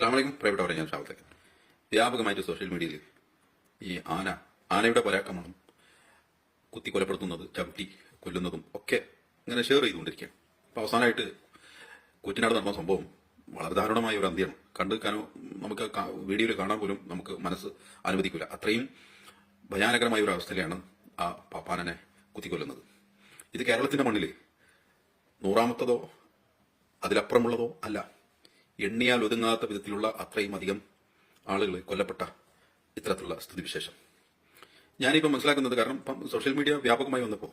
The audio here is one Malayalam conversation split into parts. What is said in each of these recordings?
അസ്ലാമലൈക്കും പ്രിയപ്പെട്ടവരെ ഞാൻ ഷാവത്തേക്ക് വ്യാപകമായിട്ട് സോഷ്യൽ മീഡിയയിൽ ഈ ആന ആനയുടെ പരാക്രമണം കുത്തി കൊലപ്പെടുത്തുന്നത് ചവിട്ടി കൊല്ലുന്നതും ഒക്കെ ഇങ്ങനെ ഷെയർ ചെയ്തുകൊണ്ടിരിക്കുകയാണ്. അപ്പോൾ അവസാനമായിട്ട് കുറ്റിനാട് നടന്ന സംഭവം വളരെ ദാരുണമായ ഒരു അന്ത്യമാണ്. കണ്ടു കാനോ നമുക്ക് വീഡിയോയിൽ കാണാൻ പോലും നമുക്ക് മനസ്സ് അനുവദിക്കില്ല അത്രയും ഭയാനകരമായ ഒരു അവസ്ഥയിലാണ് ആ പാപ്പാനനെ കുത്തിക്കൊല്ലുന്നത്. ഇത് കേരളത്തിന്റെ മണ്ണിൽ നൂറാമത്തതോ അതിലപ്പുറമുള്ളതോ അല്ല. എണ്ണിയാൽ ഒതുങ്ങാത്ത വിധത്തിലുള്ള അത്രയും അധികം ആളുകൾ കൊല്ലപ്പെട്ട ഇത്തരത്തിലുള്ള സ്ഥിതിവിശേഷം. ഞാനിപ്പോൾ മനസ്സിലാക്കുന്നത് കാരണം ഇപ്പം സോഷ്യൽ മീഡിയ വ്യാപകമായി വന്നപ്പോൾ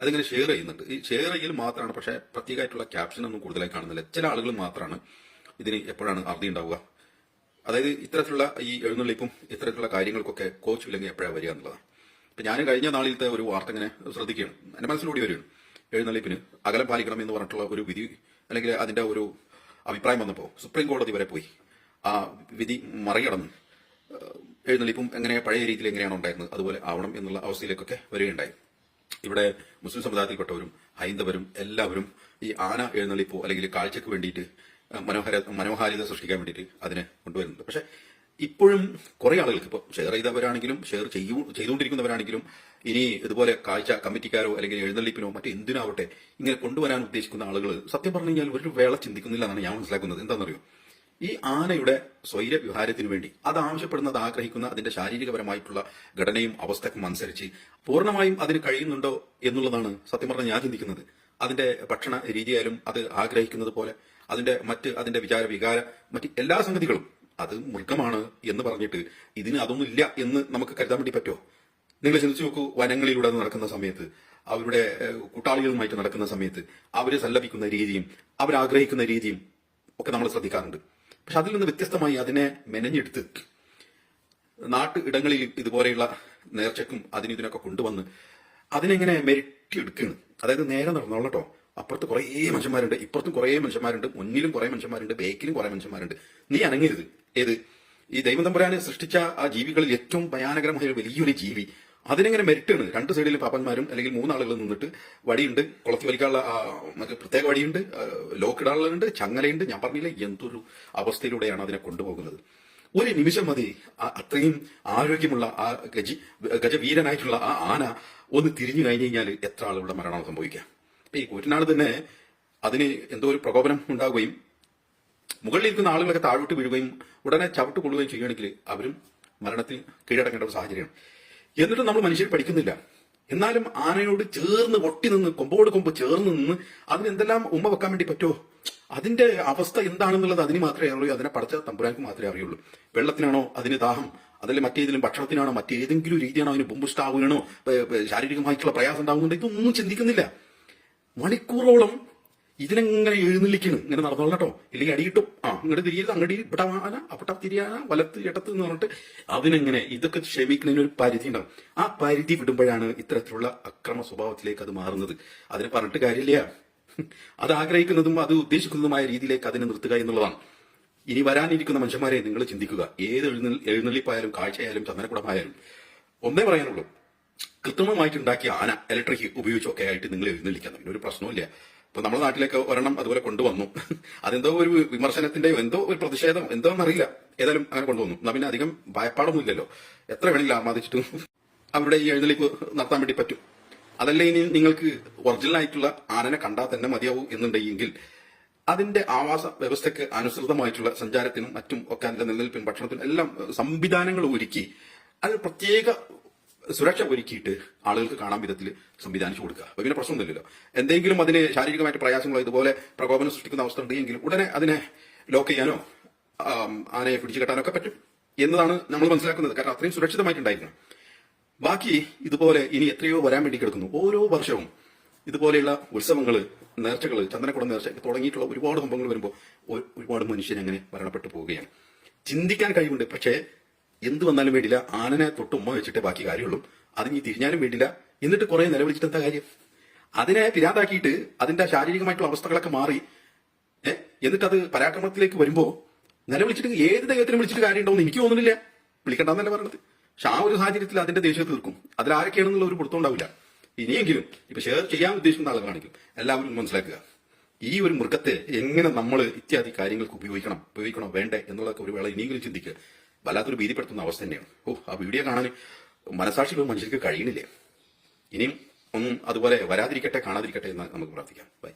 അതിങ്ങനെ ഷെയർ ചെയ്യുന്നുണ്ട്. ഈ ഷെയർ ചെയ്യൽ മാത്രമാണ് പക്ഷേ പ്രത്യേകമായിട്ടുള്ള ക്യാപ്ഷൻ ഒന്നും കൂടുതലായി കാണുന്നില്ല. ചില ആളുകൾ മാത്രമാണ് ഇതിന് എപ്പോഴാണ് അറുതി ഉണ്ടാവുക. അതായത് ഇത്തരത്തിലുള്ള ഈ എഴുന്നള്ളിപ്പും ഇത്തരത്തിലുള്ള കാര്യങ്ങൾക്കൊക്കെ കോച്ച് ഇല്ലെങ്കിൽ എപ്പോഴാണ് വരിക എന്നുള്ളതാണ്. ഇപ്പം ഞാൻ കഴിഞ്ഞ നാളിലത്തെ ഒരു വാർത്ത ഇങ്ങനെ ശ്രദ്ധിക്കുകയാണ്. എന്റെ മനസ്സിലൂടെ വരികയാണ്. എഴുന്നള്ളിപ്പിന് അകലം പാലിക്കണം എന്ന് പറഞ്ഞിട്ടുള്ള ഒരു വിധി അല്ലെങ്കിൽ അതിന്റെ ഒരു അഭിപ്രായം വന്നപ്പോൾ സുപ്രീം കോടതി വരെ പോയി. ആ വിധി മറികടന്ന് എഴുന്നള്ളിപ്പും എങ്ങനെ പഴയ രീതിയിൽ എങ്ങനെയാണ് ഉണ്ടായിരുന്നത് അതുപോലെ ആവണം എന്നുള്ള അവസ്ഥയിലേക്കൊക്കെ വരികയുണ്ടായി. ഇവിടെ മുസ്ലിം സമുദായത്തിൽപ്പെട്ടവരും ഹൈന്ദവരും എല്ലാവരും ഈ ആന എഴുന്നള്ളിപ്പോ അല്ലെങ്കിൽ കാഴ്ചക്ക് വേണ്ടിയിട്ട് മനോഹര മനോഹാരിത സൃഷ്ടിക്കാൻ വേണ്ടിയിട്ട് അതിനെ കൊണ്ടുവരുന്നുണ്ട്. പക്ഷെ ഇപ്പോഴും കുറെ ആളുകൾക്ക് ഇപ്പോൾ ഷെയർ ചെയ്തവരാണെങ്കിലും ഷെയർ ചെയ്യൂ ചെയ്തുകൊണ്ടിരിക്കുന്നവരാണെങ്കിലും ഇനി ഇതുപോലെ കാഴ്ച കമ്മിറ്റിക്കാരോ അല്ലെങ്കിൽ എഴുന്നള്ളിപ്പിനോ മറ്റു എന്തിനാവട്ടെ ഇങ്ങനെ കൊണ്ടുവരാൻ ഉദ്ദേശിക്കുന്ന ആളുകൾ സത്യം പറഞ്ഞു കഴിഞ്ഞാൽ ഒരു വേള ചിന്തിക്കുന്നില്ല എന്നാണ് ഞാൻ മനസ്സിലാക്കുന്നത്. എന്താണെന്നറിയോ? ഈ ആനയുടെ സ്വൈര വിഹാരത്തിന് വേണ്ടി അത് ആവശ്യപ്പെടുന്നത് ആഗ്രഹിക്കുന്ന അതിന്റെ ശാരീരികപരമായിട്ടുള്ള ഘടനയും അവസ്ഥക്കും അനുസരിച്ച് പൂർണമായും അതിന് കഴിയുന്നുണ്ടോ എന്നുള്ളതാണ് സത്യം പറഞ്ഞാൽ ഞാൻ ചിന്തിക്കുന്നത്. അതിന്റെ ഭക്ഷണ രീതിയായാലും അത് ആഗ്രഹിക്കുന്നത് പോലെ അതിന്റെ മറ്റ് അതിന്റെ വിചാര വികാര മറ്റ് എല്ലാ സംഗതികളും അത് മൃഗമാണ് എന്ന് പറഞ്ഞിട്ട് ഇതിന് അതൊന്നും ഇല്ല എന്ന് നമുക്ക് കരുതാൻ വേണ്ടി പറ്റുമോ? നിങ്ങൾ ചിന്തിച്ചു നോക്കൂ വനങ്ങളിലൂടെ നടക്കുന്ന സമയത്ത് അവരുടെ കൂട്ടാളികളുമായിട്ട് നടക്കുന്ന സമയത്ത് അവരെ സല്ലപിക്കുന്ന രീതിയും അവരാഗ്രഹിക്കുന്ന രീതിയും ഒക്കെ നമ്മൾ ശ്രദ്ധിക്കാറുണ്ട്. പക്ഷെ അതിൽ നിന്ന് വ്യത്യസ്തമായി അതിനെ മെനഞ്ഞെടുത്ത് നാട്ടു ഇടങ്ങളിൽ ഇതുപോലെയുള്ള നേർച്ചക്കും അതിനും ഇതിനൊക്കെ കൊണ്ടുവന്ന് അതിനെങ്ങനെ മെരുട്ടിയെടുക്കുകയാണ്. അതായത് നേരെ നടന്നോളൂ കേട്ടോ. അപ്പുറത്ത് കുറേ മനുഷ്യന്മാരുണ്ട് ഇപ്പുറത്തും കുറേ മനുഷ്യന്മാരുണ്ട് മുന്നിലും കുറേ മനുഷ്യന്മാരുണ്ട് ബേക്കിലും കുറേ മനുഷ്യന്മാരുണ്ട്. നീ അനങ്ങരുത്. ഏത്? ഈ ദൈവം തമ്പുരാനെ സൃഷ്ടിച്ച ആ ജീവികളിൽ ഏറ്റവും ഭയാനകരമായ വലിയൊരു ജീവി. അതിനെങ്ങനെ മെരിട്ടാണ്? രണ്ട് സൈഡിൽ പാപ്പന്മാരും അല്ലെങ്കിൽ മൂന്നാളുകൾ നിന്നിട്ട് വടിയുണ്ട് കുളത്തി വലിക്കാനുള്ള ആ, പ്രത്യേക വടിയുണ്ട് ആ, ലോക്ക് ഇടാനുള്ളതുണ്ട് ചങ്ങലയുണ്ട്. ഞാൻ പറഞ്ഞില്ല എന്തൊരു അവസ്ഥയിലൂടെയാണ് അതിനെ കൊണ്ടുപോകുന്നത്. ഒരു നിമിഷം മതി അത്രയും ആരോഗ്യമുള്ള ആ ഗജി ഗജവീരനായിട്ടുള്ള ആ ആന ഒന്ന് തിരിഞ്ഞു കഴിഞ്ഞു കഴിഞ്ഞാൽ എത്ര ആളുകളുടെ മരണം സംഭവിക്കാം. ഇപ്പൊ ഈ കൂറ്റനാട് തന്നെ അതിന് എന്തോ ഒരു പ്രകോപനം ഉണ്ടാവുകയും മുകളിലിരിക്കുന്ന ആളുകളൊക്കെ താഴോട്ട് വീഴുകയും ഉടനെ ചവിട്ട് കൊള്ളുകയും ചെയ്യുകയാണെങ്കിൽ അവരും മരണത്തിൽ കീഴടക്കേണ്ട ഒരു സാഹചര്യമാണ്. എന്നിട്ടും നമ്മൾ മനുഷ്യർ പഠിക്കുന്നില്ല. എന്നാലും ആനയോട് ചേർന്ന് ഒട്ടി നിന്ന് കൊമ്പോട് കൊമ്പ് ചേർന്ന് നിന്ന് അതിനെന്തെല്ലാം ഉമ്മ വെക്കാൻ വേണ്ടി പറ്റുമോ? അതിന്റെ അവസ്ഥ എന്താണെന്നുള്ളത് അതിന് മാത്രമേ അറിയുള്ളൂ. അതിനെ പഠിച്ച തമ്പുരാൻക്ക് മാത്രമേ അറിയുള്ളൂ. വെള്ളത്തിനാണോ അതിന് ദാഹം? അതല്ലെങ്കിൽ മറ്റേതിലും ഭക്ഷണത്തിനാണോ? മറ്റേതെങ്കിലും രീതിയാണോ അതിന് ബുംബുഷ്ടാവുകയാണോ? ശാരീരികമായിട്ടുള്ള പ്രയാസം ഉണ്ടാകുന്നുണ്ടോ ഇതൊന്നും ചിന്തിക്കുന്നില്ല. മണിക്കൂറോളം ഇതിനെങ്ങനെ എഴുന്നള്ളിക്കണം. ഇങ്ങനെ നടന്നോളാം കേട്ടോ. ഇല്ലെങ്കിൽ അടിയിട്ടും ആ ഇങ്ങോട്ട് തിരിയരുത് അങ്ങടി ഇവിടെ ആന അപ്പട്ട തിരിയാന വലത്ത് ഇടത്ത് എന്ന് പറഞ്ഞിട്ട് അതിനെങ്ങനെ ഇതൊക്കെ ക്ഷമിക്കുന്നതിന് ഒരു പരിധി ഉണ്ടാവും. ആ പരിധി വിടുമ്പോഴാണ് ഇത്തരത്തിലുള്ള അക്രമ സ്വഭാവത്തിലേക്ക് അത് മാറുന്നത്. അതിന് പറഞ്ഞിട്ട് കാര്യമില്ല. അത് ആഗ്രഹിക്കുന്നതും അത് ഉദ്ദേശിക്കുന്നതുമായ രീതിയിലേക്ക് അതിനെ നിർത്തുക എന്നുള്ളതാണ്. ഇനി വരാനിരിക്കുന്ന മനുഷ്യന്മാരെ നിങ്ങൾ ചിന്തിക്കുക. ഏത് എഴുന്നള്ളി എഴുന്നള്ളിപ്പായാലും കാഴ്ചയായാലും ചന്ദനക്കുടമായാലും. ഒന്നേ പറയാനുള്ളൂ. കൃത്രിമമായിട്ട് ഉണ്ടാക്കിയ ആന ഇലക്ട്രിക് ഉപയോഗിച്ചൊക്കെ ആയിട്ട് നിങ്ങൾ എഴുന്നള്ളിക്കാം ഒരു പ്രശ്നമില്ല ഇപ്പൊ നമ്മുടെ നാട്ടിലേക്ക് ഒരെണ്ണം അതുപോലെ കൊണ്ടുവന്നു. അതെന്തോ ഒരു വിമർശനത്തിന്റെ എന്തോ ഒരു പ്രതിഷേധം എന്തോ എന്നറിയില്ല. ഏതായാലും അങ്ങനെ കൊണ്ടുവന്നു. എന്നാ പിന്നെ അധികം ഭയപ്പാടൊന്നും ഇല്ലല്ലോ എത്ര വേണമെങ്കിലും ആമാദിച്ചിട്ടും അവരുടെ ഈ എഴുന്നള്ളിപ്പ് നടത്താൻ വേണ്ടി പറ്റും. അതല്ല ഇനി നിങ്ങൾക്ക് ഒറിജിനൽ ആയിട്ടുള്ള ആനനെ കണ്ടാൽ തന്നെ മതിയാവൂ എന്നുണ്ടെങ്കിൽ അതിന്റെ ആവാസ വ്യവസ്ഥയ്ക്ക് അനുസൃതമായിട്ടുള്ള സഞ്ചാരത്തിനും മറ്റും ഒക്കെ അതിന്റെ നിലനിൽപ്പിനും ഭക്ഷണത്തിനും എല്ലാം സംവിധാനങ്ങൾ ഒരുക്കി അതിൽ പ്രത്യേക സുരക്ഷ ഒരുക്കിയിട്ട് ആളുകൾക്ക് കാണാൻ വിധത്തിൽ സംവിധാനിച്ചു കൊടുക്കുക. അപ്പൊ പിന്നെ പ്രശ്നമൊന്നുമില്ലല്ലോ. എന്തെങ്കിലും അതിന് ശാരീരികമായിട്ട് പ്രയാസങ്ങളോ ഇതുപോലെ പ്രകോപനം സൃഷ്ടിക്കുന്ന അവസ്ഥ ഉണ്ടെങ്കിൽ ഉടനെ അതിനെ ലോക്ക് ചെയ്യാനോ ആനയെ പിടിച്ചു കെട്ടാനോ ഒക്കെ പറ്റും എന്നതാണ് നമ്മൾ മനസ്സിലാക്കുന്നത്. കാരണം അത്രയും സുരക്ഷിതമായിട്ടുണ്ടായിരുന്നു ബാക്കി ഇതുപോലെ ഇനി എത്രയോ വരാൻ വേണ്ടി കിടക്കുന്നു. ഓരോ വർഷവും ഇതുപോലെയുള്ള ഉത്സവങ്ങൾ നേർച്ചകൾ ചന്ദനക്കുടം നേർച്ച തുടങ്ങിയിട്ടുള്ള ഒരുപാട് സംഭവങ്ങൾ വരുമ്പോൾ ഒരുപാട് മനുഷ്യൻ അങ്ങനെ മരണപ്പെട്ടു പോവുകയാണ്. ചിന്തിക്കാൻ കഴിവുണ്ട്. പക്ഷേ എന്ത് വന്നാലും വേണ്ടില്ല ആനനെ തൊട്ട് ഉമ്മ വെച്ചിട്ടേ ബാക്കി കാര്യമുള്ളൂ. അതിന് ഈ തിരിഞ്ഞാലും വേണ്ടില്ല എന്നിട്ട് കുറെ നിലവിളിച്ചിട്ട് എന്താ കാര്യം? അതിനെ പിരാതാക്കിയിട്ട് അതിന്റെ ശാരീരികമായിട്ടുള്ള അവസ്ഥകളൊക്കെ മാറി എന്നിട്ട് അത് പരാക്രമത്തിലേക്ക് വരുമ്പോ നിലവിളിച്ചിട്ട് ഏത് ദൈവത്തിനും വിളിച്ചിട്ട് കാര്യമുണ്ടോന്ന് എനിക്ക് തോന്നുന്നില്ല. വിളിക്കണ്ടെന്നല്ല പറഞ്ഞത് പക്ഷെ ആ ഒരു സാഹചര്യത്തിൽ അതിന്റെ ദേഷ്യം തീർക്കും അതിൽ ആരൊക്കെയാണെന്നുള്ള ഒരു പിടുത്തം ഉണ്ടാവില്ല. ഇനിയെങ്കിലും ഇപ്പൊ ഷെയർ ചെയ്യാൻ ഉദ്ദേശിക്കുന്ന ആളുകളാണെങ്കിൽ എല്ലാവരും മനസ്സിലാക്കുക. ഈ ഒരു മൃഗത്തെ എങ്ങനെ നമ്മൾ ഇത്യാദി കാര്യങ്ങൾക്ക് ഉപയോഗിക്കണം ഉപയോഗിക്കണം വേണ്ടേ എന്നുള്ളതൊക്കെ ഒരു വേള ഇനിയെങ്കിലും ചിന്തിക്കുക. വല്ലാത്തൊരു ഭീതിപ്പെടുത്തുന്ന അവസ്ഥ തന്നെയാണ്. ഓ ആ വീഡിയോ കാണാൻ മനസാക്ഷിയുള്ള മനുഷ്യർക്ക് കഴിയണില്ലേ? ഇനിയും ഒന്നും അതുപോലെ വരാതിരിക്കട്ടെ കാണാതിരിക്കട്ടെ എന്ന് നമുക്ക് പ്രാർത്ഥിക്കാം. ബൈ